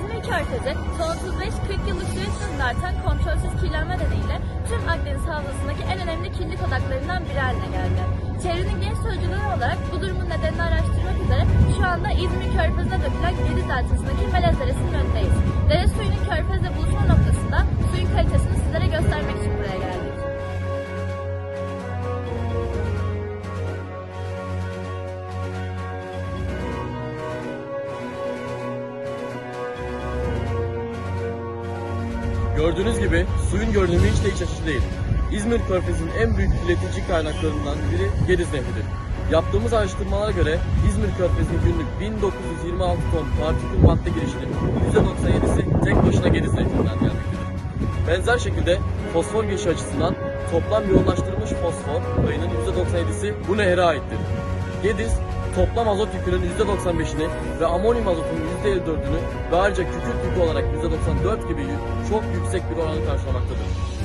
İzmir Körfezi son 35-40 yıllık süreçten artan kontrolsüz kirlenme nedeniyle tüm Akdeniz havzasındaki en önemli kirlilik odaklarından biri haline geldi. Çevrenin genç sözcüleri olarak bu durumun nedenini araştırmak üzere şu anda İzmir Körfezi'ne dökülen Gediz Deltası'ndaki Melez Gördüğünüz gibi suyun görünümü hiç de iç açıcı değil. İzmir Körfezi'nin en büyük kirletici kaynaklarından biri Gediz Nehri'dir. Yaptığımız araştırmalara göre İzmir Körfezi'nin günlük 1926 ton partikül madde girişinin %97'si tek başına Gediz Nehri'nden gelmektedir. Benzer şekilde fosfor girişi açısından toplam yoğunlaştırılmış fosfor payının %97'si bu nehre aittir. Gediz toplam azot yükünün %95'ini ve amonyum azotunun %54'ünü ve ayrıca kükürt yükü olarak %94 gibi çok yüksek bir oranı karşılamaktadır.